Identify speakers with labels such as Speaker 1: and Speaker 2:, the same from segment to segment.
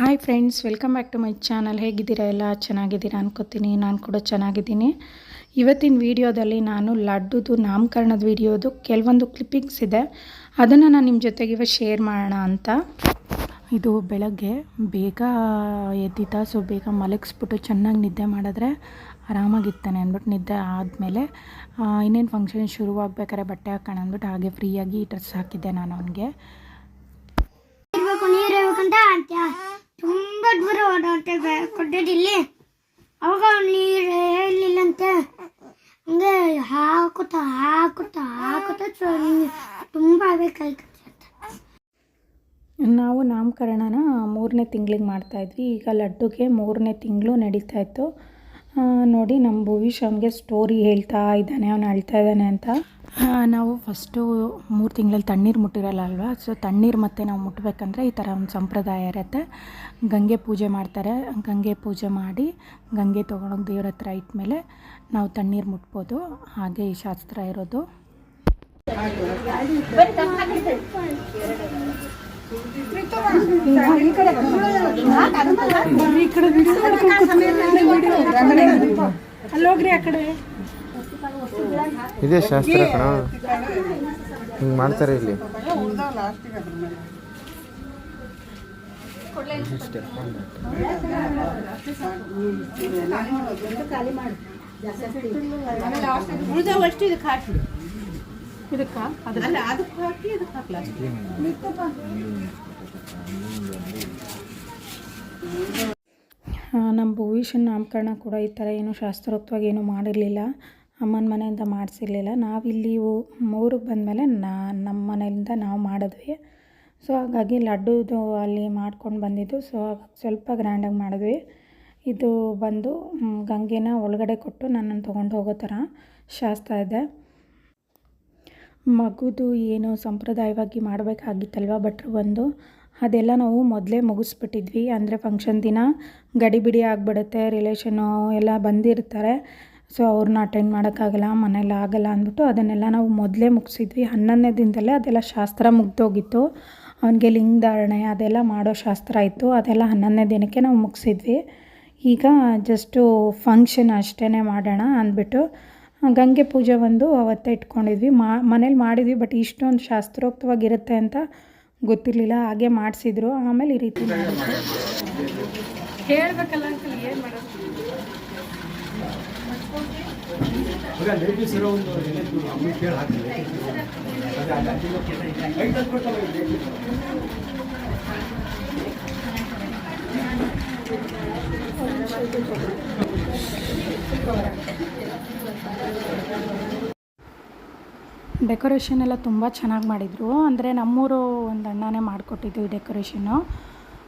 Speaker 1: Hi friends welcome back to my channel ಹೇಗಿದ್ದೀರಾ ಎಲ್ಲ? ಚೆನ್ನಾಗಿದ್ದೀರಾ ಅನ್ಕೋತೀನಿ. ನಾನು ಕೂಡ ಚೆನ್ನಾಗಿದ್ದೀನಿ. ಇವತ್ತಿನ ವೀಡಿಯೋದಲ್ಲಿ ನಾನು ಲಡ್ಡುದು ನಾಮಕರಣದ ವೀಡಿಯೋದು ಕೆಲವೊಂದು ಕ್ಲಿಪ್ಪಿಂಗ್ಸ್ ಇದೆ. ಅದನ್ನು ನಾನು ನಿಮ್ಮ ಜೊತೆಗೆ ಇವಾಗ ಶೇರ್ ಮಾಡೋಣ ಅಂತ. ಇದು ಬೆಳಗ್ಗೆ ಬೇಗ ಎದ್ದಿದ್ದ ಸೊ ಬೇಗ ಮಲಗಿಸ್ಬಿಟ್ಟು ಚೆನ್ನಾಗಿ ನಿದ್ದೆ ಮಾಡಿದ್ರೆ ಆರಾಮಾಗಿತ್ತಾನೆ ಅಂದ್ಬಿಟ್ಟು ನಿದ್ದೆ ಆದಮೇಲೆ ಇನ್ನೇನು ಫಂಕ್ಷನ್ ಶುರುವಾಗ್ಬೇಕಾದ್ರೆ ಬಟ್ಟೆ ಹಾಕೋಣ ಅಂದ್ಬಿಟ್ಟು ಹಾಗೆ ಫ್ರೀಯಾಗಿ ಡ್ರೆಸ್ ಹಾಕಿದ್ದೆ ನಾನು ಅವನಿಗೆ.
Speaker 2: ತುಂಬಾ ದೂರ ಓಡಾಡ್ತೇವೆ ಕೊಟ್ಟಿದ್ದಿಲ್ಲಿ ಅವಾಗ ನೀರು ಹೇಳಿಲ್ಲಂತೆ ಹಂಗೆ ಹಾಕುತ್ತಾ ಹಾಕುತ್ತಾ ಹಾಕುತ್ತಾ ತುಂಬಾ ಬೇಕಾಯ್ತು
Speaker 1: ನಾವು ನಾಮಕರಣನ ಮೂರನೇ ತಿಂಗಳಿಗೆ ಮಾಡ್ತಾಯಿದ್ವಿ ಈಗ ಲಡ್ಡುಗೆ ಮೂರನೇ ತಿಂಗಳು ನಡೀತಾ ಇತ್ತು. ನೋಡಿ ನಮ್ಮ ಭೂವಿ ಅವನಿಗೆ ಸ್ಟೋರಿ ಹೇಳ್ತಾ ಇದ್ದಾನೆ ಅವನು ಅಳ್ತಾ ಇದ್ದಾನೆ ಅಂತ. ನಾವು ಫಸ್ಟು ಮೂರು ತಿಂಗಳಲ್ಲಿ ತಣ್ಣೀರು ಮುಟ್ಟಿರಲ್ಲ ಅಲ್ವಾ ಸೊ ತಣ್ಣೀರು ಮತ್ತೆ ನಾವು ಮುಟ್ಟಬೇಕಂದ್ರೆ ಈ ಥರ ಒಂದು ಸಂಪ್ರದಾಯ ಇರುತ್ತೆ. ಗಂಗೆ ಪೂಜೆ ಮಾಡ್ತಾರೆ. ಗಂಗೆ ಪೂಜೆ ಮಾಡಿ ಗಂಗೆ ತೊಗೊಂಡೋಗಿ ದೇವ್ರ ಹತ್ರ ಇಟ್ಮೇಲೆ ನಾವು ತಣ್ಣೀರು ಮುಟ್ಬೋದು. ಹಾಗೆ ಈ ಶಾಸ್ತ್ರ ಇರೋದು. ಅಲ್ಲೋಗ್ರಿ ಆ ಕಡೆ
Speaker 3: ಇದೇ ಶಾಸ್ತ್ರ ಕಣ. ಹಿಂಗೆ ಮಾಡ್ತಾರೆ ಇಲ್ಲಿ.
Speaker 1: ಇದಕ್ಕ? ನಮ್ಮ ಭವಿಷ್ಯನ ನಾಮಕರಣ ಕೂಡ ಈ ಥರ ಏನು ಶಾಸ್ತ್ರೋಕ್ತವಾಗಿ ಏನೂ ಮಾಡಿರಲಿಲ್ಲ. ಅಮ್ಮನ ಮನೆಯಿಂದ ಮಾಡಿಸಿರ್ಲಿಲ್ಲ. ನಾವಿಲ್ಲಿ ಮೂರಿಗೆ ಬಂದಮೇಲೆ ನಾ ನಮ್ಮ ಮನೆಯಿಂದ ನಾವು ಮಾಡಿದ್ವಿ. ಸೊ ಹಾಗಾಗಿ ಲಡ್ಡುದು ಅಲ್ಲಿ ಮಾಡ್ಕೊಂಡು ಬಂದಿದ್ದು. ಸೊ ಸ್ವಲ್ಪ ಗ್ರ್ಯಾಂಡಾಗಿ ಮಾಡಿದ್ವಿ. ಇದು ಬಂದು ಗಂಗೆನ ಒಳಗಡೆ ಕೊಟ್ಟು ನನ್ನನ್ನು ತೊಗೊಂಡು ಹೋಗೋ ಥರ ಶಾಸ್ತ್ರ ಇದೆ. ಮಗುದು ಏನು ಸಂಪ್ರದಾಯವಾಗಿ ಮಾಡಬೇಕಾಗಿತ್ತಲ್ವ ಭಟ್ರು ಬಂದು? ಅದೆಲ್ಲ ನಾವು ಮೊದಲೇ ಮುಗಿಸ್ಬಿಟ್ಟಿದ್ವಿ. ಅಂದರೆ ಫಂಕ್ಷನ್ ದಿನ ಗಡಿಬಿಡಿ ಆಗಿಬಿಡುತ್ತೆ ರಿಲೇಷನು ಎಲ್ಲ ಬಂದಿರ್ತಾರೆ. ಸೊ ಅವ್ರನ್ನ ಅಟೆಂಡ್ ಮಾಡೋಕ್ಕಾಗಲ್ಲ ಮನೇಲಿ ಆಗಲ್ಲ ಅಂದ್ಬಿಟ್ಟು ಅದನ್ನೆಲ್ಲ ನಾವು ಮೊದಲೇ ಮುಗಿಸಿದ್ವಿ. ಹನ್ನೊಂದನೇ ದಿನದಲ್ಲೇ ಅದೆಲ್ಲ ಶಾಸ್ತ್ರ ಮುಗ್ದೋಗಿತ್ತು. ಅವನಿಗೆ ಲಿಂಗಧಾರಣೆ ಅದೆಲ್ಲ ಮಾಡೋ ಶಾಸ್ತ್ರ ಇತ್ತು. ಅದೆಲ್ಲ ಹನ್ನೊಂದನೇ ದಿನಕ್ಕೆ ನಾವು ಮುಗಿಸಿದ್ವಿ. ಈಗ ಜಸ್ಟು ಫಂಕ್ಷನ್ ಅಷ್ಟೇ ಮಾಡೋಣ ಅಂದ್ಬಿಟ್ಟು ಗಂಗೆ ಪೂಜೆ ಒಂದು ಅವತ್ತೇ ಇಟ್ಕೊಂಡಿದ್ವಿ. ಮಾ ಮನೇಲಿ ಮಾಡಿದ್ವಿ ಬಟ್ ಇಷ್ಟೊಂದು ಶಾಸ್ತ್ರೋಕ್ತವಾಗಿರುತ್ತೆ ಅಂತ ಗೊತ್ತಿರಲಿಲ್ಲ. ಹಾಗೆ ಮಾಡಿಸಿದ್ರು. ಆಮೇಲೆ ಈ ರೀತಿ ಹೇಳ್ಬೇಕಲ್ಲ ಅಂಕಲ್ ಏನು ಮಾಡೋದು? ಡೆಕೋರೇಷನ್ ಎಲ್ಲ ತುಂಬ ಚೆನ್ನಾಗಿ ಮಾಡಿದರು. ಅಂದರೆ ನಮ್ಮೂರು ಒಂದು ಅಣ್ಣನೇ ಮಾಡಿಕೊಟ್ಟಿದ್ದು ಈ ಡೆಕೋರೇಷನ್ನು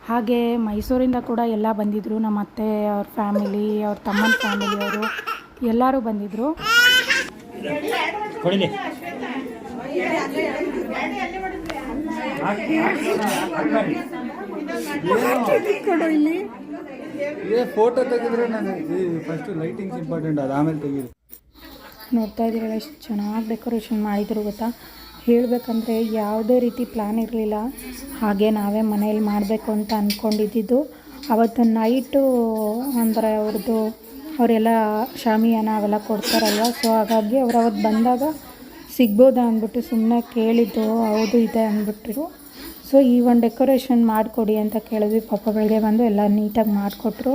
Speaker 1: ಹಾಗೆ ಮೈಸೂರಿಂದ ಕೂಡ ಎಲ್ಲ ಬಂದಿದ್ದರು ನಮ್ಮ ಅತ್ತೆ ಅವ್ರ ಫ್ಯಾಮಿಲಿ ಅವ್ರ ತಮ್ಮನ ಫ್ಯಾಮಿಲಿಯವರು ಎಲ್ಲರೂ ಬಂದಿದ್ದರು
Speaker 4: ಇದೇ ಫೋಟೋ ತೆಗೆದ್ರೆ ನಾನು ಫಸ್ಟ್ ಲೈಟಿಂಗ್ಸ್ ಇಂಪಾರ್ಟೆಂಟ್ ಅದು, ಆಮೇಲೆ ತೆಗೀರಿ
Speaker 1: ನೋಡ್ತಾ ಇದ್ದೀರಲ್ಲ ಎಷ್ಟು ಚೆನ್ನಾಗಿ ಡೆಕೋರೇಷನ್ ಮಾಡಿದ್ರು ಗೊತ್ತಾ? ಹೇಳಬೇಕಂದ್ರೆ ಯಾವುದೇ ರೀತಿ ಪ್ಲ್ಯಾನ್ ಇರಲಿಲ್ಲ. ಹಾಗೆ ನಾವೇ ಮನೇಲಿ ಮಾಡಬೇಕು ಅಂತ ಅಂದ್ಕೊಂಡಿದ್ದು ಅವತ್ತು ನೈಟು ಅಂದರೆ ಅವ್ರದ್ದು, ಅವರೆಲ್ಲ ಶಾಮಿಯಾನ ಅವೆಲ್ಲ ಕೊಡ್ತಾರಲ್ವ? ಸೊ ಹಾಗಾಗಿ ಅವ್ರು ಅವತ್ತು ಬಂದಾಗ ಸಿಗ್ಬೋದಾ ಅಂದ್ಬಿಟ್ಟು ಸುಮ್ಮನೆ ಕೇಳಿದ್ದು, ಹೌದು, ಇದೆ ಅಂದ್ಬಿಟ್ರು. ಸೊ ಈ ಒಂದು ಡೆಕೋರೇಷನ್ ಮಾಡಿಕೊಡಿ ಅಂತ ಕೇಳಿದ್ವಿ. ಪಾಪ ಬೆಳಗ್ಗೆ ಬಂದು ಎಲ್ಲ ನೀಟಾಗಿ ಮಾಡಿಕೊಟ್ರು.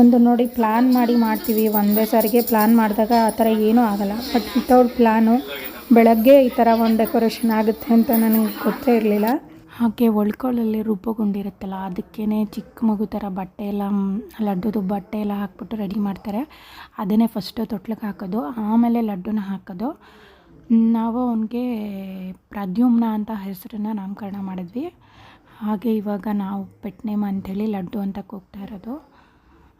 Speaker 1: ಒಂದು ನೋಡಿ ಪ್ಲ್ಯಾನ್ ಮಾಡಿ ಮಾಡ್ತೀವಿ. ಒಂದೇ ಸಾರಿಗೆ ಪ್ಲ್ಯಾನ್ ಮಾಡಿದಾಗ ಆ ಥರ ಏನೂ ಆಗಲ್ಲ. ಬಟ್ ವಿತೌಟ್ ಪ್ಲ್ಯಾನು ಬೆಳಗ್ಗೆ ಈ ಥರ ಒಂದು ಡೆಕೋರೇಷನ್ ಆಗುತ್ತೆ ಅಂತ ನನಗೆ ಗೊತ್ತೇ ಇರಲಿಲ್ಲ. ಹಾಗೆ ಒಳ್ಕೊಳ್ಳಲ್ಲಿ ರೂಪುಗೊಂಡಿರುತ್ತಲ್ಲ ಅದಕ್ಕೇ ಚಿಕ್ಕ ಮಗು ಥರ ಬಟ್ಟೆ ಎಲ್ಲ, ಲಡ್ಡುದು ಬಟ್ಟೆ ಎಲ್ಲ ಹಾಕ್ಬಿಟ್ಟು ರೆಡಿ ಮಾಡ್ತಾರೆ. ಅದನ್ನೇ ಫಸ್ಟು ತೊಟ್ಲಿಗೆ ಹಾಕೋದು. ಆಮೇಲೆ ಲಡ್ಡುನ ಹಾಕೋದು. ನಾವು ಅವನಿಗೆ ಪ್ರದ್ಯುಮ್ನ ಅಂತ ಹೆಸರನ್ನ ನಾಮಕರಣ ಮಾಡಿದ್ವಿ. ಹಾಗೆ ಇವಾಗ ನಾವು ಪೆಟ್ ನೇಮ್ ಅಂಥೇಳಿ ಲಡ್ಡು ಅಂತ ಕೂಗ್ತಾ ಇರೋದು.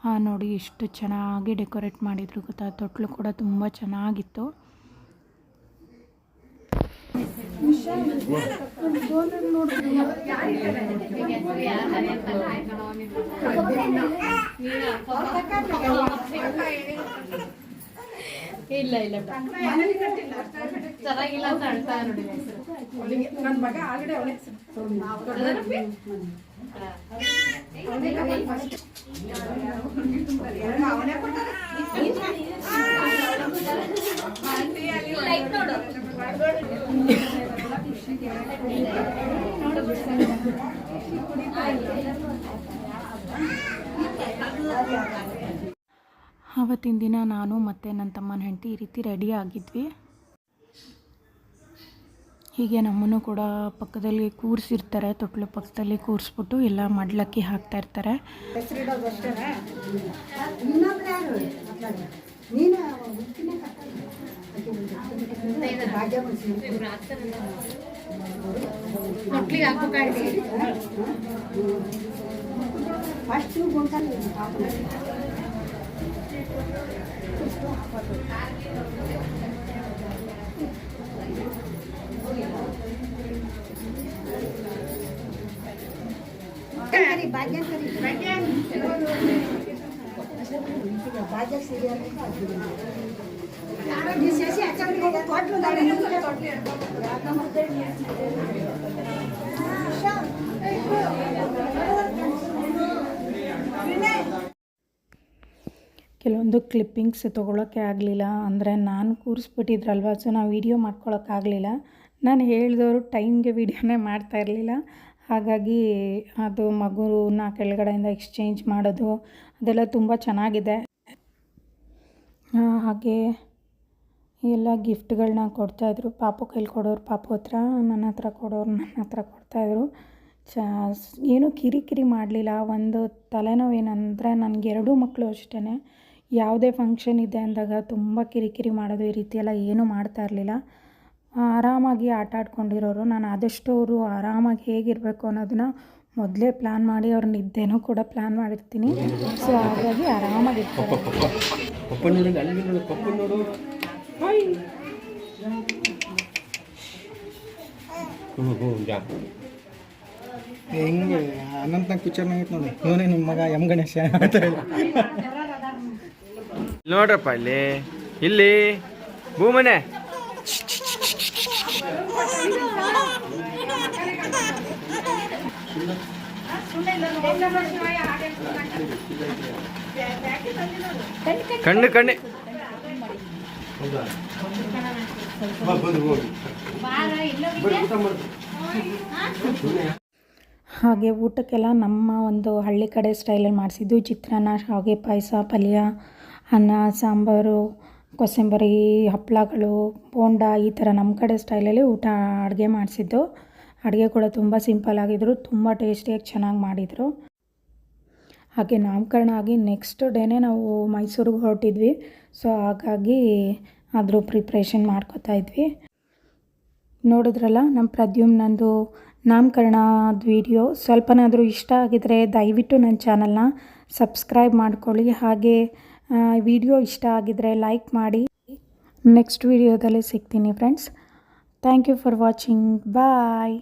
Speaker 1: ಹಾಂ ನೋಡಿ ಎಷ್ಟು ಚೆನ್ನಾಗಿ ಡೆಕೋರೇಟ್ ಮಾಡಿದ್ರು ಗೊತ್ತಾ? ತೊಟ್ಲು ಕೂಡ ತುಂಬ ಚೆನ್ನಾಗಿತ್ತು.
Speaker 5: ಇಲ್ಲ ಇಲ್ಲ ಚೆನ್ನಾಗಿಲ್ಲ ಅಂತ ಅಳ್ತಾ ನೋಡಿ
Speaker 6: ನನ್ನ ಮಗ ಆಲ್ರೆಡಿ ಅವನೇ
Speaker 1: ಆವತ್ತಿನ ದಿನ ನಾನು ಮತ್ತು ನನ್ನ ತಮ್ಮನ ಹೆಂಡತಿ ಈ ರೀತಿ ರೆಡಿ ಆಗಿದ್ವಿ. ಹೀಗೆ ನಮ್ಮನ್ನು ಕೂಡ ಪಕ್ಕದಲ್ಲಿ ಕೂರಿಸಿರ್ತಾರೆ, ತೊಟ್ಲು ಪಕ್ಕದಲ್ಲಿ ಕೂರಿಸ್ಬಿಟ್ಟು ಎಲ್ಲ ಮಡ್ಲಕ್ಕಿ ಹಾಕ್ತಾ ಇರ್ತಾರೆ. చేసి అక్కడ కోట్లు కోట్లు ಕೆಲವೊಂದು ಕ್ಲಿಪ್ಪಿಂಗ್ಸ್ ತೊಗೊಳಕ್ಕೆ ಆಗಲಿಲ್ಲ. ಅಂದರೆ ನಾನು ಕೂರಿಸ್ಬಿಟ್ಟಿದ್ರಲ್ವ ಸೊ ನಾವು ವೀಡಿಯೋ ಮಾಡ್ಕೊಳಕ್ಕಾಗಲಿಲ್ಲ ನಾನು ಹೇಳಿದವರು ಟೈಮ್ಗೆ ವೀಡಿಯೋನೇ ಮಾಡ್ತಾ ಇರಲಿಲ್ಲ. ಹಾಗಾಗಿ ಅದು ಮಗುನ ಕೆಳಗಡೆಯಿಂದ ಎಕ್ಸ್ಚೇಂಜ್ ಮಾಡೋದು, ಅದೆಲ್ಲ ತುಂಬ ಚೆನ್ನಾಗಿದೆ. ಹಾಗೆ ಎಲ್ಲ ಗಿಫ್ಟ್ಗಳನ್ನ ಕೊಡ್ತಾಯಿದ್ರು ಪಾಪು ಕೈಲಿ ಕೊಡೋರು ಪಾಪು ಹತ್ರ, ನನ್ನ ಹತ್ರ ಕೊಡೋರು ನನ್ನ ಹತ್ರ ಕೊಡ್ತಾಯಿದ್ರು ಚ, ಏನೂ ಕಿರಿಕಿರಿ ಮಾಡಲಿಲ್ಲ. ಒಂದು ತಲೆನೋವು ಏನಂದರೆ ನನಗೆ ಎರಡೂ ಮಕ್ಕಳು ಅಷ್ಟೇ ಯಾವುದೇ ಫಂಕ್ಷನ್ ಇದೆ ಅಂದಾಗ ತುಂಬ ಕಿರಿಕಿರಿ ಮಾಡೋದು ಈ ರೀತಿ ಎಲ್ಲ ಏನೂ ಮಾಡ್ತಾ ಇರಲಿಲ್ಲ. ಆರಾಮಾಗಿ ಆಟ ಆಡ್ಕೊಂಡಿರೋರು, ನಾನು ಆದಷ್ಟು ಅವರು ಆರಾಮಾಗಿ ಹೇಗಿರಬೇಕು ಅನ್ನೋದನ್ನ ಮೊದಲೇ ಪ್ಲ್ಯಾನ್ ಮಾಡಿ ಅವ್ರ ನಿದ್ದೆನೂ ಕೂಡ ಪ್ಲ್ಯಾನ್ ಮಾಡಿರ್ತೀನಿ. ಸೊ ಹಾಗಾಗಿ
Speaker 3: ಆರಾಮಾಗಿ
Speaker 4: ಹೆಂಗೆ ಅನಂತ ಪಿಕ್ಚರ್ನಾಗ ಐತೆ ನೋಡಿ. ಇವನೇ ನಿಮ್ಮ ಮಗ ಎಂ ಗಣೇಶ ಅಂತ ಹೇಳಿ.
Speaker 3: ನೋಡ್ರಪ್ಪ ಇಲ್ಲಿ. ಇಲ್ಲಿ. ಭೂಮನೆ. ಕಣ್ಣು, ಕಣ್ಣೆ.
Speaker 1: ಹಾಗೆ ಊಟಕ್ಕೆಲ್ಲ ನಮ್ಮ ಒಂದು ಹಳ್ಳಿ ಕಡೆ ಸ್ಟೈಲಲ್ಲಿ ಮಾಡಿಸಿದ್ದು ಚಿತ್ರಾನ್ನ, ಶಾವಿಗೆ ಪಾಯಸ, ಪಲ್ಯ. ಅನ್ನ, ಸಾಂಬಾರು, ಕೋಸಂಬರಿ ಹಪ್ಪಳಗಳು ಬೋಂಡ ಈ ಥರ ನಮ್ಮ ಕಡೆ ಸ್ಟೈಲಲ್ಲಿ ಊಟ ಅಡುಗೆ ಮಾಡಿಸಿದ್ದು. ಅಡುಗೆ ಕೂಡ ತುಂಬ ಸಿಂಪಲ್ ಆಗಿದ್ರು, ತುಂಬ ಟೇಸ್ಟಿಯಾಗಿ ಚೆನ್ನಾಗಿ ಮಾಡಿದರು. ಹಾಗೆ ನಾಮಕರಣ ಆಗಿ ನೆಕ್ಸ್ಟ್ ಡೇನೇ ನಾವು ಮೈಸೂರಿಗೆ ಹೊರಟಿದ್ವಿ. ಸೊ ಹಾಗಾಗಿ ಅದ್ರ ಪ್ರಿಪ್ರೇಷನ್ ಮಾಡ್ಕೋತಾ ಇದ್ವಿ. ನೋಡಿದ್ರಲ್ಲ, ನಮ್ಮ ಪ್ರದ್ಯುಮ್ನಂದು ನಾಮಕರಣದ ವಿಡಿಯೋ. ಸ್ವಲ್ಪನಾದರೂ ಇಷ್ಟ ಆಗಿದರೆ ದಯವಿಟ್ಟು ನನ್ನ ಚಾನಲ್ನ ಸಬ್ಸ್ಕ್ರೈಬ್ ಮಾಡ್ಕೊಳ್ಳಿ. ಹಾಗೆ ವಿಡಿಯೋ ಇಷ್ಟ ಆಗಿದರೆ ಲೈಕ್ ಮಾಡಿ. ನೆಕ್ಸ್ಟ್ ವಿಡಿಯೋದಲ್ಲಿ ಸಿಗ್ತೀನಿ friends. Thank you for watching bye